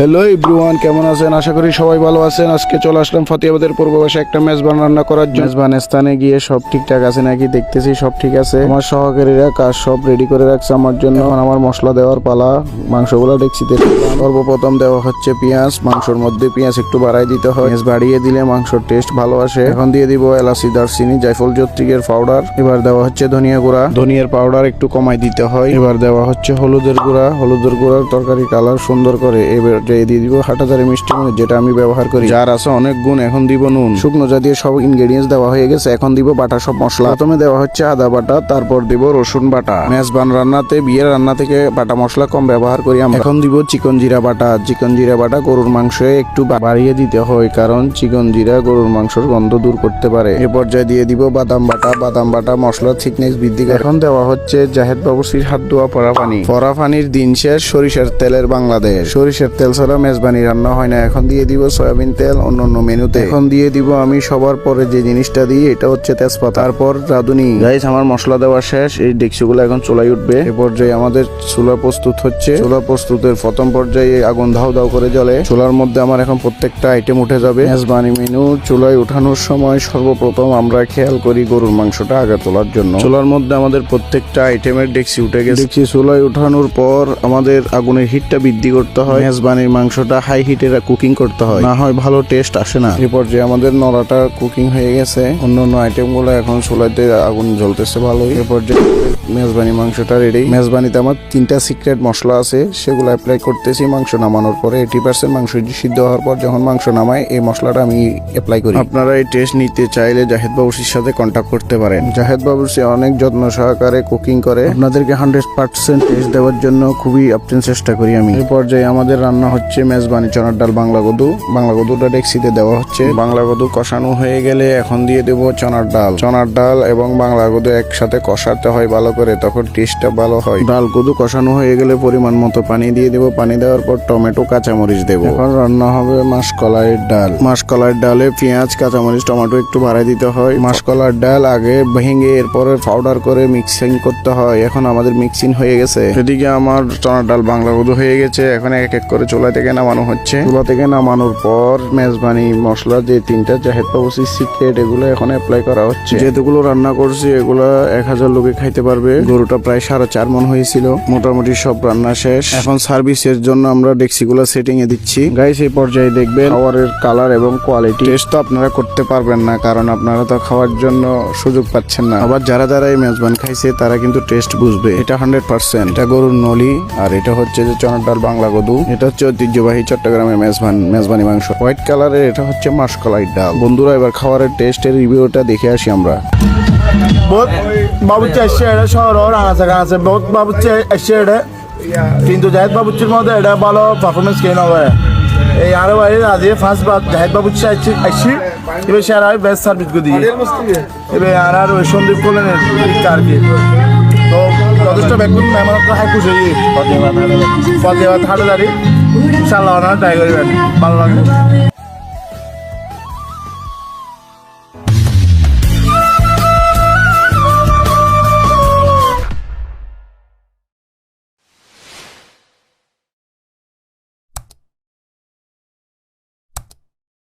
Hello ইব্রুয়ান কেমন আছেন? আশা করি সবাই ভালো আছেন। আজকে চলে আসলাম ফতেহাবাদের পূর্ববাসে একটা মেজবান রান্না করার জন্য। মেজবান স্থানে গিয়ে সব ঠিকঠাক আছে নাকি? দেখতেছি সব ঠিক আছে। আমার সহকারীরা কাজ সব রেডি করে রাখছে আমার জন্য। এখন আমার মশলা দেওয়ার পালা, মাংসগুলো দিলাম। সর্বপ্রথম দেওয়া হচ্ছে পেঁয়াজ। মাংসর মধ্যে পেঁয়াজ একটু বাড়াই দিতে হয়। পেঁয়াজ বাড়িয়ে দিলে মাংসর টেস্ট ভালো আসে। এখন দিয়ে দিব এলাচি, দারচিনি, জায়ফল জত্রিকের পাউডার এবার দেওয়া হচ্ছে ধনিয়া গুঁড়া। ধনিয়ার পাউডার একটু কমাই দিতে হয়। এবার দেওয়া হচ্ছে হলুদের গুঁড়া। হলুদের গুঁড়ার তরকারি কালার সুন্দর করে এবার যে দিয়ে দিব হাটাদারি মিষ্টি মানে যেটা আমি ব্যবহার করি। যার আছে অনেক গুণ এখন দিব নুন। শুকনো জাতীয় সব ইনগ্রেডিয়েন্টস দেওয়া হয়ে গেছে এখন দিব বাটা সব মশলা। প্রথমে দেওয়া হচ্ছে আদা বাটা তারপর দিব রসুন বাটা। মেজবান রান্নাতে বিয়ের রান্না থেকে বাটা মশলা কম ব্যবহার করি আমরা। এখন দিব চিকন জিরা বাটা। চিকন জিরা বাটা গরুর মাংসে একটু বাড়িয়ে দিতে হয় কারণ চিকন জিরা গরুর মাংসের গন্ধ দূর করতে পারে। এ পর্যায়ে দিয়ে দিব বাদাম বাটা। বাদাম বাটা মশলা থিকনেস বৃদ্ধি এখন দেওয়া হচ্ছে জাহেদ বাবুসির হাত ধোয়া পরা পানি পরা পানির দিন শেষ সরিষার তেলের বাংলাদেশ। সরিষার তেল ছাড়া মেজবানি রান্না হয় না। এখন দিয়ে দিব সয়াবিন তেল অন্য অন্য মেনুতে। এখন দিয়ে দিব আমি সবার পরে যে জিনিসটা দিই এটা হচ্ছে তেজপাতা। তারপর রাঁধুনি। গাইস আমার মশলা দেওয়া শেষ। এই ডেকচিগুলো এখন চুলাই উঠবে। এ পর্যায়ে আমাদের চুলা প্রস্তুত হচ্ছে। চুলা প্রস্তুতের প্রথম পর্যায়ে আগুন ধাও ধাও করে জ্বলে। চুলার মধ্যে আমার এখন প্রত্যেকটা আইটেম উঠে যাবে। মেজবানি মেনু চুলায় উঠানোর সময় সর্বপ্রথম আমরা খেয়াল করি গরুর মাংসটা আগে তোলার জন্য। চুলার মধ্যে আমাদের প্রত্যেকটা আইটেমের ডেকচি উঠে গেছে। ডেকচি চুলায় উঠানোর পর আমাদের আগুনের হিটটা বৃদ্ধি করতে হয়। মেজবানির মাংসটা হাই হিটে কুকিং করতে হয়। না হয় ভালো টেস্ট আসে না। এই পর্যায়ে আমাদের নড়াটা কুকিং হয়ে গেছে, অন্য অন্য আইটেমগুলো এখন চুলাইতে আগুন জ্বলতেছে ভালোই। এই পর্যায়ে মেজবানি মাংসটা রেডি মেজবানিতে আমার তিনটা সিক্রেট মশলা আছে, সেগুলো অ্যাপ্লাই করতেছি মাংস নামানোর পরে। এইটি পার্সেন্ট মাংস সিদ্ধ হওয়ার পর যখন মাংস নামায়, এই মশলাটা আমি অ্যাপ্লাই করি। আপনারা এই টেস্ট নিতে চাইলে জাহেদ বাবুসির সাথে কন্ট্যাক্ট করতে পারেন। জাহেদ বাবুসি অনেক যত্ন সহকারে কুকিং করে। আপনাদেরকে হান্ড্রেড পার্সেন্ট টেস্ট দেওয়ার জন্য খুবই আপ্রাণ চেষ্টা করি আমি। এই পর্যায়ে আমাদের রান্না হচ্ছে মেজবানি চনার ডাল বাংলা গদু। বাংলা গদুটা ডেক্সিতে দেওয়া হচ্ছে। বাংলা গদু কষানো হয়ে গেলে এখন দিয়ে দেবো চনার ডাল চনার ডাল এবং বাংলা গদু একসাথে কষাতে হয় ভালো করে, তখন টেস্টটা ভালো হয়। ডাল গদু কষানো হয়ে গেলে পরিমাণ মতো পানি দিয়ে দেবো। পানি দেওয়ার পর টমেটো, কাঁচামরিচ দেবো। এখন রান্না হবে মাসকলাইয়ের ডাল। মাসকলাইয়ের ডালে পেঁয়াজ, কাঁচামরিচ, টমেটো একটু বাড়াই দিতে হয়। মাসকলার ডাল আগে ভেঙে এরপরে পাউডার করে মিক্সিং করতে হয়। এখন আমাদের মিক্সিং হয়ে গেছে। এদিকে আমার চনার ডাল বাংলা গদু হয়ে গেছে। এখন এক এক করে চুলা থেকে নামানো হচ্ছে। চুলা থেকে নামানোর পর মেজবানি মশলা যে তিনটা জাহেদ পাবসি সিক্রেট এগুলো এখন অ্যাপ্লাই করা হচ্ছে। যেগুলো রান্না করছি এগুলো এক হাজার লোকে খাইতে পারবে। গরুটা প্রায় সাড়ে চার মন হয়েছিল। মোটামুটি সব রান্না শেষ। এখন সার্ভিসের জন্য আমরা ডেক্সিগুলো সেটিং এ দিচ্ছি। গাইস এই পর্যায়ে দেখবেন খাবারের কালার এবং কোয়ালিটি টেস্ট তো আপনারা করতে পারবেন না কারণ আপনারা তো খাওয়ার জন্য সুযোগ পাচ্ছেন না। আবার যারা যারা এই মেজবান খাইছে তারা কিন্তু টেস্ট বুঝবে। এটা হান্ড্রেড পার্সেন্ট এটা গরুর নলি আর এটা হচ্ছে যে চনার ডাল বাংলা গদু এটা হচ্ছে ঐতিহ্যবাহী চট্টগ্রামের মেজবান, মেজবানি মাংস। হোয়াইট কালারের এটা হচ্ছে মাসকলাই ডাল। বন্ধুরা, এবার খাবারের টেস্টের রিভিউটা দেখে আসি আমরা। বহুত বাবুচি আসছে এটা শহর রাঙাছে রাঙাছে বহুত বাবুচি আসছে এটা। কিন্তু জাহেদ বাবুচির মধ্যে এটা ভালো পারফরমেন্স কেন হবে। এই আরও বাইরে আজকে ফার্স্ট বার জাহেদ বাবুচি আসছি আসছি। এবার সে আর বেস্ট সার্ভিস করে দিয়ে এবার আর আর ওই সন্দীপ করলেন আর কি তো যথেষ্ট বেগুন মেহমান হাই খুশি ফতেহাবাদ হাটে দাঁড়িয়ে। ইনশাল্লাহ ওনারা ট্রাই করবেন ভালো লাগবে